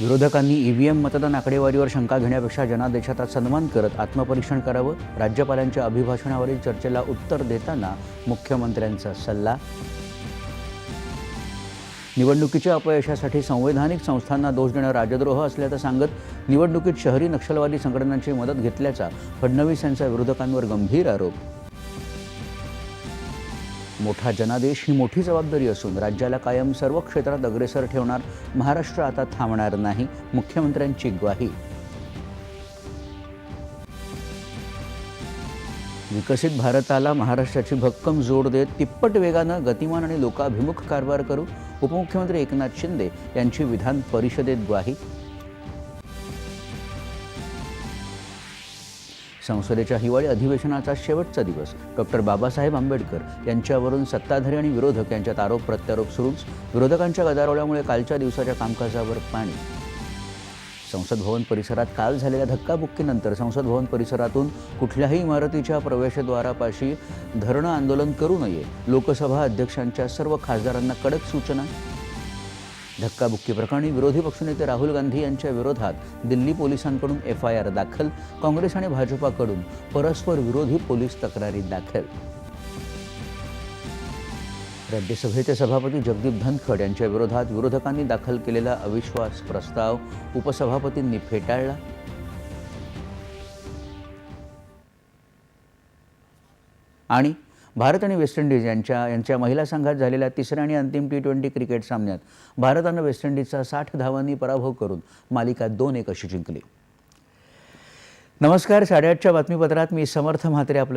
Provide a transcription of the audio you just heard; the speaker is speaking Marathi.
विरोधकांनी ईव्हीएम मतदान आकडेवारीवर शंका घेण्यापेक्षा जनादेशाचा सन्मान करत आत्मपरीक्षण करावं राज्यपालांच्या अभिभाषणावरील चर्चेला उत्तर देताना मुख्यमंत्र्यांचा सल्ला. निवडणुकीच्या अपयशासाठी संवैधानिक संस्थांना दोष देणं राजद्रोह असल्याचं सांगत निवडणुकीत शहरी नक्षलवादी संघटनांची मदत घेतल्याचा फडणवीस यांचा विरोधकांवर गंभीर आरोप. मोठा जनादेश ही मोठी जबाबदारी असून राज्याला कायम सर्व क्षेत्रात अग्रेसर ठेवणार महाराष्ट्र आता थांबणार नाही मुख्यमंत्र्यांची ग्वाही. विकसित भारताला महाराष्ट्राची भक्कम जोड देत तिप्पट वेगानं गतिमान आणि लोकाभिमुख कारभार करू उपमुख्यमंत्री एकनाथ शिंदे यांची विधान परिषदेत ग्वाही. संसदेच्या हिवाळी अधिवेशनाचा शेवटचा दिवस. डॉक्टर बाबासाहेब आंबेडकर यांच्यावरून सत्ताधारी आणि विरोधक यांच्यात आरोप प्रत्यारोप सुरूच. विरोधकांच्या गदारोळामुळे कालच्या दिवसाच्या कामकाजावर पाणी. संसद भवन परिसरात काल झालेल्या धक्काबुक्कीनंतर संसद भवन परिसरातून कुठल्याही इमारतीच्या प्रवेशद्वारापाशी धरणं आंदोलन करू नये. लोकसभा अध्यक्षांच्या सर्व खासदारांना कडक सूचना. धक्काबुक्की प्रकरणी विरोधी पक्षनेते राहुल गांधी यांच्या विरोधात दिल्ली पोलिसांकडून एफ आय आर दाखल काँग्रेस आणि भाजपाकडून परस्पर विरोधी पोलीस तक्रारी दाखल. राज्यसभेचे सभापती जगदीप धनखड यांच्या विरोधात विरोधकांनी दाखल केलेला अविश्वास प्रस्ताव उपसभापतींनी फेटाळला. आणि भारत आणि वेस्ट इंडिज यांच्या यांच्या महिला संघात झालेल्या तिसऱ्या आणि अंतिम टी ट्वेंटी क्रिकेट सामन्यात भारतानं वेस्ट इंडिजचा साठ धावांनी पराभव करून मालिका दोन एक अशी जिंकली. नमस्कार साडेआठच्या बातमीपत्रात मी समर्थ म्हात्रे आपलं